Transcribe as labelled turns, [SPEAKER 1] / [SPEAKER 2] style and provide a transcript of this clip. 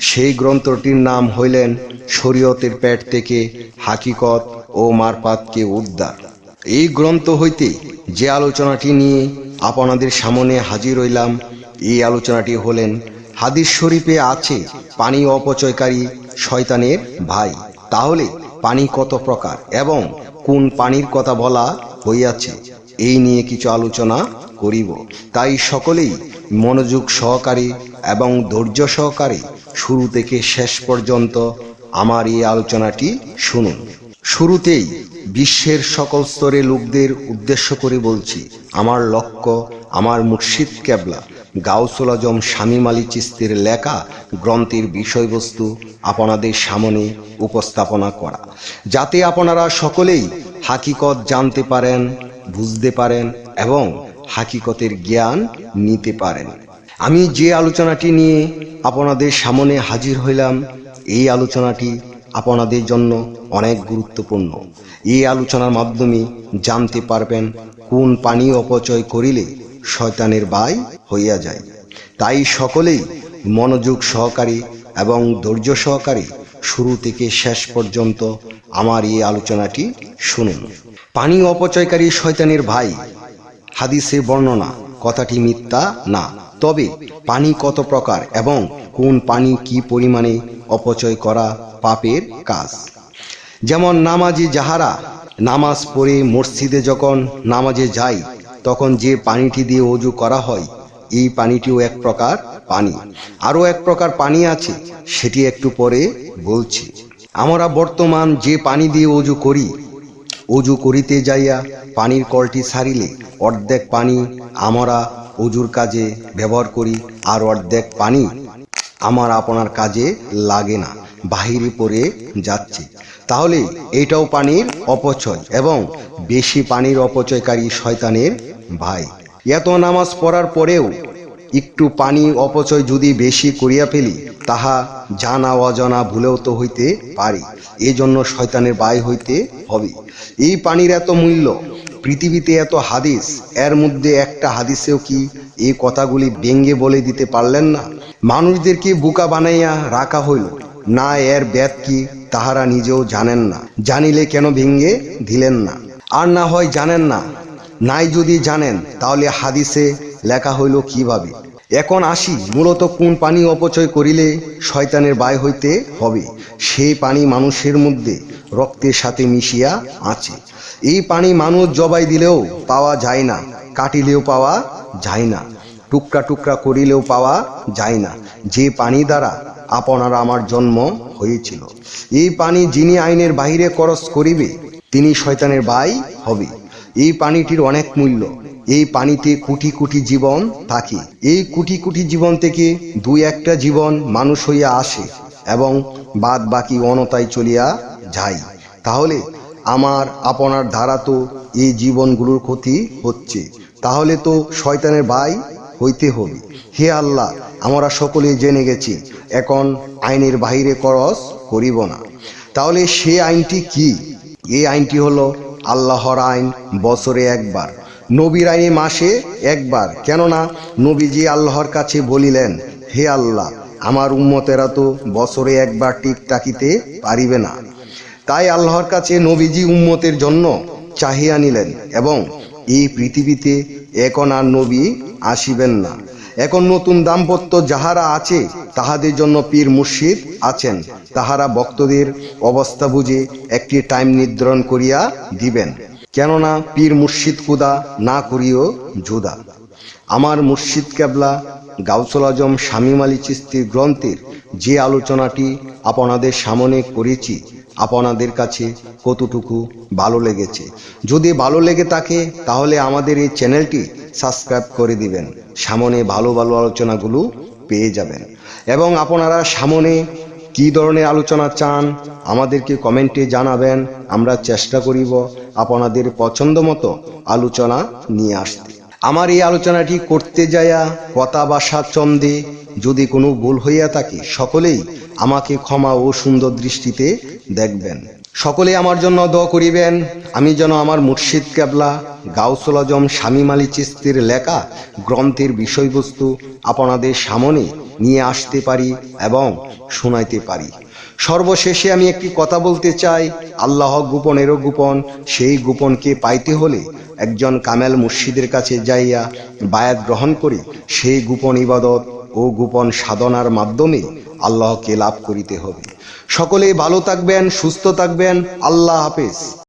[SPEAKER 1] সেই গ্রন্থটির নাম হইলেন শরীয়তের পেট থেকে হাকিকত ও মারপাতকে উদ্ধার। এই গ্রন্থ হইতে যে আলোচনাটি নিয়ে আপনাদের সামনে হাজির হইলাম, এই আলোচনাটি হলেন, হাদিস শরীফে আছে পানি অপচয়কারী শয়তানের ভাই। তাহলে পানি কত প্রকার এবং কোন পানির কথা বলা হইয়াছে? এই নিয়ে কিছু আলোচনা করিব। তাই সকলেই মনোযোগ সহকারী এবং ধৈর্য সহকারে শুরু থেকে শেষ পর্যন্ত আমার এই আলোচনাটি শুনুন। শুরুতেই বিশ্বের সকল স্তরে লোকদের উদ্দেশ্য করে বলছি, আমার লক্ষ্য, আমার মুর্শিদ কেবলা, গাউসুল আজম শামীম আলী চিস্তির লেখা গ্রন্থের বিষয়বস্তু আপনাদের সামনে উপস্থাপনা করা, যাতে আপনারা সকলেই হাকিকত জানতে পারেন বুঝতে পারেন এবং হাকিকতের জ্ঞান নিতে পারেন। আমি যে আলোচনাটি নিয়ে আপনাদের সামনে হাজির হইলাম, এই আলোচনাটি আপনাদের জন্য অনেক গুরুত্বপূর্ণ। এই আলোচনার মাধ্যমে জানতে পারবেন কোন পানি অপচয় করিলে শয়তানের বাই হইয়া যায়। তাই সকলেই মনোযোগ সহকারী এবং ধৈর্য সহকারে শুরু থেকে শেষ পর্যন্ত আমার এই আলোচনাটি শুনুন। পানি অপচয়কারী শয়তানের ভাই। হাদিসে বর্ণনা, কথাটি মিথ্যা না। তবে পানি কত প্রকার এবং কোন পানি কি পরিমাণে অপচয় করা পাপের কাজ? যেমন নামাজি যাহারা নামাজ পড়ে মসজিদে যখন নামাজে যায়, তখন যে পানিটি দিয়ে অজু করা হয়, এই পানিটিও এক প্রকার পানি। আরও এক প্রকার পানি আছে, সেটি একটু পরে বলছি। আমরা বর্তমান যে পানি দিয়ে অজু করি অজু করিতে যাইয়া পানির কলটি সারিলে অর্ধেক পানি আমরা অজুর কাজে ব্যবহার করি আর অর্ধেক পানি আমার আপনার কাজে লাগে না, বাহিরে পড়ে যাচ্ছে। তাহলে এটাও পানির অপচয় এবং বেশি পানির অপচয়কারী শয়তানের ভাই এত নামাজ পড়ার পরেও একটু পানি অপচয় যদি বেশি করিয়া ফেলি, তাহা জানা অজানা ভুলেও তো হইতে পারি। এজন্য শয়তানের বাই হইতে হবে। এই পানির এত মূল্য, পৃথিবীতে এত হাদিস, এর মধ্যে একটা হাদিসেও কি এই কথাগুলি ব্যঙ্গে বলে দিতে পারলেন না? মানুষদেরকে বোকা বানাইয়া রাখা হইল? না, এর ব্যাত কি তাহারা নিজেও জানেন না। জানিলে কেন ভেঙ্গে দিলেন না? আর না হয় জানেন না? নাই যদি জানেন, তাহলে হাদিসে লেখা হইল কীভাবে? এখন আসি, মূলত কোন পানি অপচয় করিলে শয়তানের বায় হইতে হবে? সেই পানি মানুষের মধ্যে রক্তের সাথে মিশিয়া আছে। এই পানি মানুষ জবাই দিলেও পাওয়া যায় না, কাটিলেও পাওয়া যায় না, টুকরা টুকরা করিলেও পাওয়া যায় না। যে পানি দ্বারা আপনার আমার জন্ম হয়েছিল, এই পানি যিনি আইনের বাহিরে খরচ করিবে, তিনি শয়তানের বাই হবে। এই পানিটির অনেক মূল্য। এই পানিতে কোটি কোটি জীবন থাকে। এই কোটি কোটি জীবন থেকে দুই একটা জীবন মানুষ হইয়া আসে এবং বাদ বাকি অনতায় চলিয়া যায়। তাহলে আমার, আপনার ধারা তো এই জীবনগুলোর ক্ষতি হচ্ছে। তাহলে তো শয়তানের ভাই হইতে হবে। হে আল্লাহ, আমরা সকলে জেনে গেছি, এখন আইনের বাহিরে করস করিব না। তাহলে সে আইনটি কি? এই আইনটি হলো আল্লাহর আইন বছরে একবার। নবীর আইনে মাসে একবার। কেননা, নবীজি আল্লাহর কাছে বলিলেন, হে আল্লাহ, আমার উম্মতেরা তো বছরে একবার টিক টাকিতে পারিবে না। তাই আল্লাহর কাছে নবীজি উম্মতের জন্য চাহিয়া নিলেন এবং এই পৃথিবীতে এখন আর নবী আসিবেন না। এখন নতুন দাম্পত্য যাহারা আছে, তাহাদের জন্য পীর মুর্শিদ আছেন। তাহারা ভক্তদের অবস্থা বুঝে একটি টাইম নির্ধারণ করিয়া দিবেন। কেননা পীর মুর্শিদ কুদা না করিও জুদা আমার মুর্শিদ কেবলা, গাউসুল আজম, শামীম আলী চিস্তির গ্রন্থের যে আলোচনাটি আপনাদের সামনে করেছি, আপনাদের কাছে কতটুকু ভালো লেগেছে? যদি ভালো লেগে থাকে, তাহলে আমাদের এই চ্যানেলটি সাবস্ক্রাইব করে দিবেন। সামনে ভালো ভালো আলোচনাগুলো পেয়ে যাবেন। এবং আপনারা সামনে কি ধরনের আলোচনা চান, আমাদেরকে কমেন্টে জানাবেন, আমরা চেষ্টা করিব আপনাদের পছন্দ মতো আলোচনা নিয়ে আসতে। আমার এই আলোচনাটি করতে যায়া কথা বাসা চন্দে, যদি কোনো ভুল হইয়া থাকে, সকলেই আমাকে ক্ষমা ও সুন্দর দৃষ্টিতে দেখবেন। সকলে আমার জন্য দোয়া করিবেন, আমি যেন আমার মুর্শিদ কেবলা, গাউসুল আজম, শামীম আলী চিস্তির লেখা গ্রন্থের বিষয়বস্তু আপনাদের সামনে নিয়ে আসতে পারি এবং শোনাইতে পারি। সর্বশেষে আমি একটি কথা বলতে চাই, আল্লাহ গোপনেরও গোপন, সেই গোপনকে পাইতে হলে একজন কামেল মুর্শিদের কাছে যাইয়া বায়াত গ্রহণ করে, সেই গোপন ইবাদত ও গোপন সাধনার মাধ্যমে আল্লাহকে লাভ করিতে হবে। সকলেই ভালো থাকবেন, সুস্থ থাকবেন, আল্লাহ হাফেজ।